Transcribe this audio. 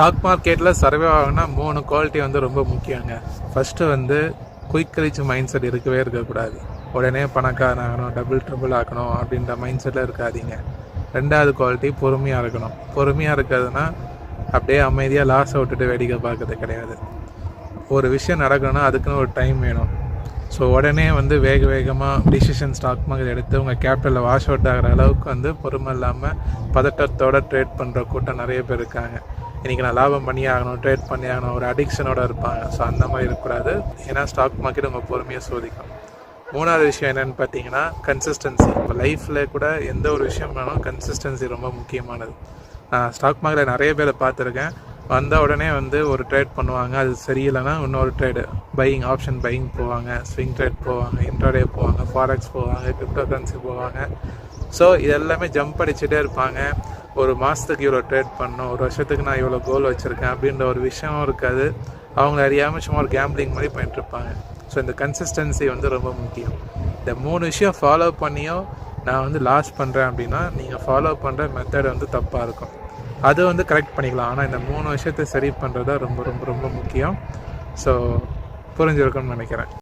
Stock மார்க்கெட்டில் survey ஆகுனா மூணு குவாலிட்டி வந்து ரொம்ப முக்கியங்க. ஃபஸ்ட்டு வந்து குயிக் ரீச் மைண்ட் செட் இருக்கவே இருக்கக்கூடாது. உடனே பணக்காரன் ஆகணும் டபுள் ட்ரிபிள் ஆகணும் அப்படின்ற மைண்ட் செட்டில் இருக்காதீங்க. ரெண்டாவது குவாலிட்டி பொறுமையாக இருக்கணும். பொறுமையாக இருக்கிறதுனா அப்படியே அமைதியாக லாஸை விட்டுட்டு வேடிக்கை பார்க்கறது கிடையாது. ஒரு விஷயம் நடக்கணும்னா அதுக்குன்னு ஒரு டைம் வேணும். ஸோ உடனே வந்து வேக வேகமாக டிசிஷன் ஸ்டாக் மார்க்கெட் எடுத்து உங்கள் கேபிட்டலில் வாஷ் அவுட் ஆகிற அளவுக்கு வந்து பொறுமை இல்லாமல் பதட்டத்தோட ட்ரேட் பண்ணுற கூட்டம் நிறைய பேர் இருக்காங்க. இன்றைக்கி நான் லாபம் பண்ணி ஆகணும் ட்ரேட் பண்ணி ஆகணும் ஒரு அடிக்ஷனோட இருப்பாங்க. ஸோ அந்த மாதிரி இருக்கக்கூடாது. ஏன்னா ஸ்டாக் மார்க்கெட் உங்கள் பொறுமையாக சோதிக்கும். மூணாவது விஷயம் என்னென்னு பார்த்தீங்கன்னா கன்சிஸ்டன்சி இப்போ லைஃப்பில் கூட எந்த ஒரு விஷயம் வேணாலும் கன்சிஸ்டன்சி ரொம்ப முக்கியமானது. நான் ஸ்டாக் மார்க்கெட்டில் நிறைய பேரை பார்த்துருக்கேன். வந்த உடனே வந்து ஒரு ட்ரேட் பண்ணுவாங்க. அது சரியில்லைன்னா இன்னொரு ட்ரேடு பையிங் ஆப்ஷன் பையிங் போவாங்க. ஸ்விங் ட்ரேட் போவாங்க. இன்ட்ராடே போவாங்க. ஃபாரெக்ஸ் போவாங்க. கிரிப்டோ கரன்சி போவாங்க. ஸோ இது எல்லாமே ஜம்ப் அடிச்சுட்டே இருப்பாங்க. ஒரு மாதத்துக்கு இவ்வளோ ட்ரேட் பண்ணணும் ஒரு வருஷத்துக்கு நான் இவ்வளோ கோல் வச்சுருக்கேன் அப்படின்ற ஒரு விஷயமும் இருக்காது. அவங்க அறியாமல் சும்மா ஒரு கேம்பிளிங் மாதிரி பண்ணிட்டுருப்பாங்க ஸோ இந்த கன்சிஸ்டன்சி வந்து ரொம்ப முக்கியம். இந்த மூணு விஷயம் ஃபாலோ பண்ணியும் நான் வந்து லாஸ் பண்ணுறேன் அப்படின்னா நீங்கள் ஃபாலோ பண்ணுற மெத்தட் வந்து தப்பாக இருக்கும். அது வந்து கரெக்ட் பண்ணிக்கலாம். ஆனால் இந்த மூணு விஷயத்தை சரி பண்ணுறது தான் ரொம்ப ரொம்ப ரொம்ப முக்கியம். ஸோ புரிஞ்சிருக்கும்னு நினைக்கிறேன்.